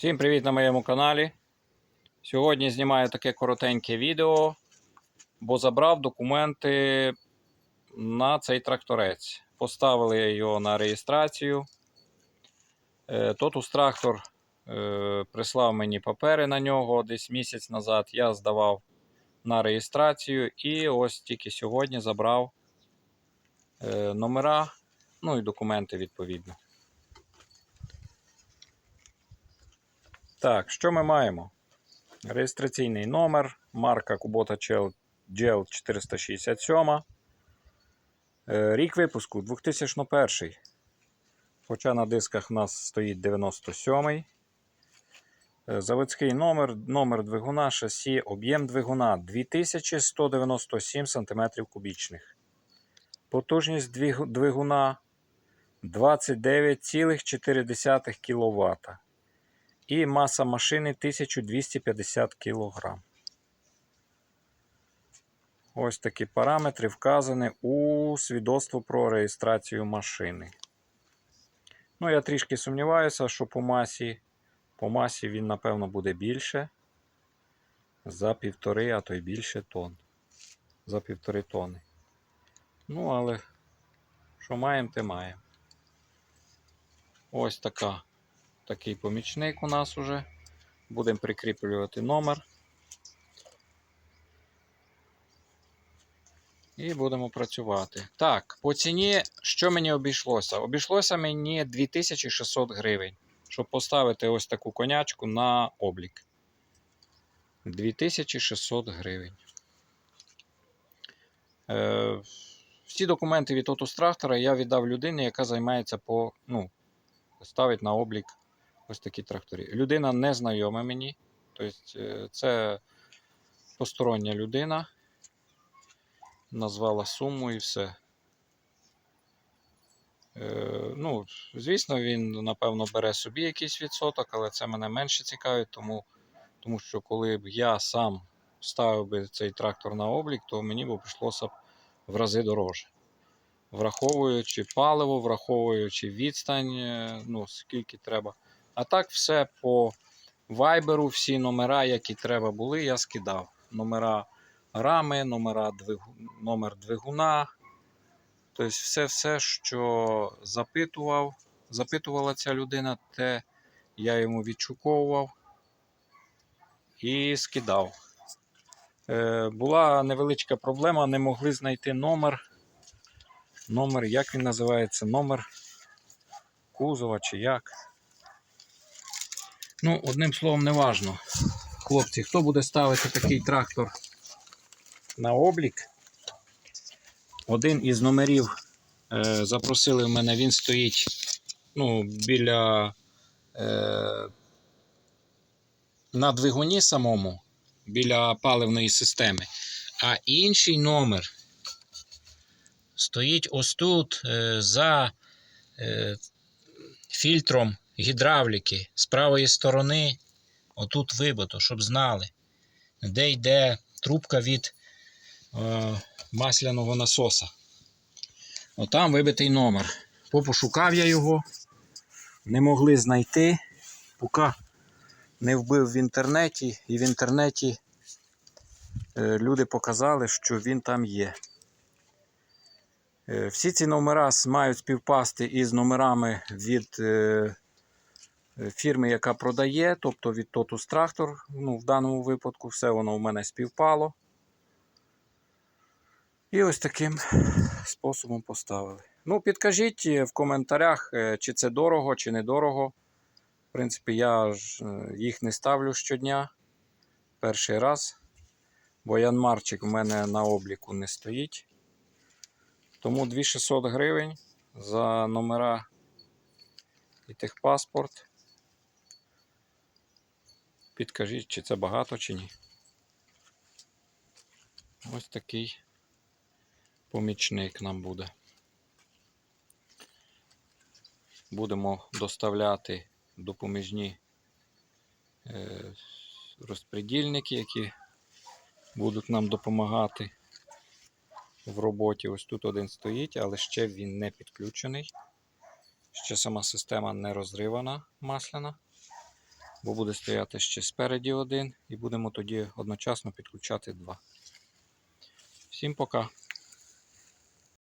Всім привіт на моєму каналі. Сьогодні знімаю таке коротеньке відео, бо забрав документи на цей тракторець. Поставили його на реєстрацію. Е, Тотус трактор е, прислав мені папери на нього десь місяць назад. Я здавав на реєстрацію і ось тільки сьогодні забрав е, номера, ну і документи відповідно. Так, що ми маємо? Реєстраційний номер, марка Kubota GL 467. Е, Рік випуску 2001. Хоча на дисках в нас стоїть 97. Е, Заводський номер, номер двигуна, шасі, об'єм двигуна 2197 см кубічних. Потужність двигуна 29,4 кВт і маса машини 1250 кг. Ось такі параметри вказані у свідоцтво про реєстрацію машини. Ну, я трішки сумніваюся, що по масі, по масі він, напевно, буде більше. За півтори, а то й більше тонн. За півтори тонни. Ну, але що маємо, те маємо. Ось така такий помічник у нас уже. Будемо прикріплювати номер. І будемо працювати. Так, по ціні, що мені обійшлося? Обійшлося мені 2600 гривень, щоб поставити ось таку конячку на облік. 2600 гривень. Е, всі документи від Отус трактора я віддав людині, яка займається по, ну, ставить на облік ось такі трактори. Людина не знайома мені. Тобто е, це постороння людина. Назвала суму і все. Е, ну, звісно, він, напевно, бере собі якийсь відсоток, але це мене менше цікавить, тому, тому що коли б я сам ставив би цей трактор на облік, то мені б прийшлося б в рази дороже. Враховуючи паливо, враховуючи відстань, е, ну, скільки треба. А так, все по вайберу, всі номера, які треба були, я скидав. Номера рами, номера двигу... номер двигуна. Тобто, все, все, що запитував, запитувала ця людина, те я йому відшуковував і скидав. Е, була невеличка проблема, не могли знайти номер. Номер, як він називається? Номер кузова чи як. Ну, одним словом, не важно. Хлопці, хто буде ставити такий трактор на облік? Один із номерів е, запросили в мене, він стоїть ну, біля е, на двигуні самому, біля паливної системи. А інший номер стоїть ось тут е, за е, фільтром гідравліки з правої сторони, отут вибито, щоб знали, де йде трубка від е, масляного насоса. Отам вибитий номер. Попошукав я його, не могли знайти, поки не вбив в інтернеті, і в інтернеті е, люди показали, що він там є. Е, Всі ці номера мають співпасти із номерами від е, фірми, яка продає, тобто від Totus Tractor. Ну, в даному випадку все воно в мене співпало. І ось таким способом поставили. Ну, підкажіть в коментарях, е, чи це дорого, чи недорого. В принципі, я ж е, їх не ставлю щодня. Перший раз. Бо Янмарчик у мене на обліку не стоїть. Тому 2600 гривень за номера і техпаспорт. Підкажіть, чи це багато, чи ні. Ось такий помічник нам буде. Будемо доставляти допоміжні е, розпредільники, які будуть нам допомагати в роботі. Ось тут один стоїть, але ще він не підключений. Ще сама система не розривана масляна. Бо буде стояти ще спереді один, і будемо тоді одночасно підключати два. Всім пока.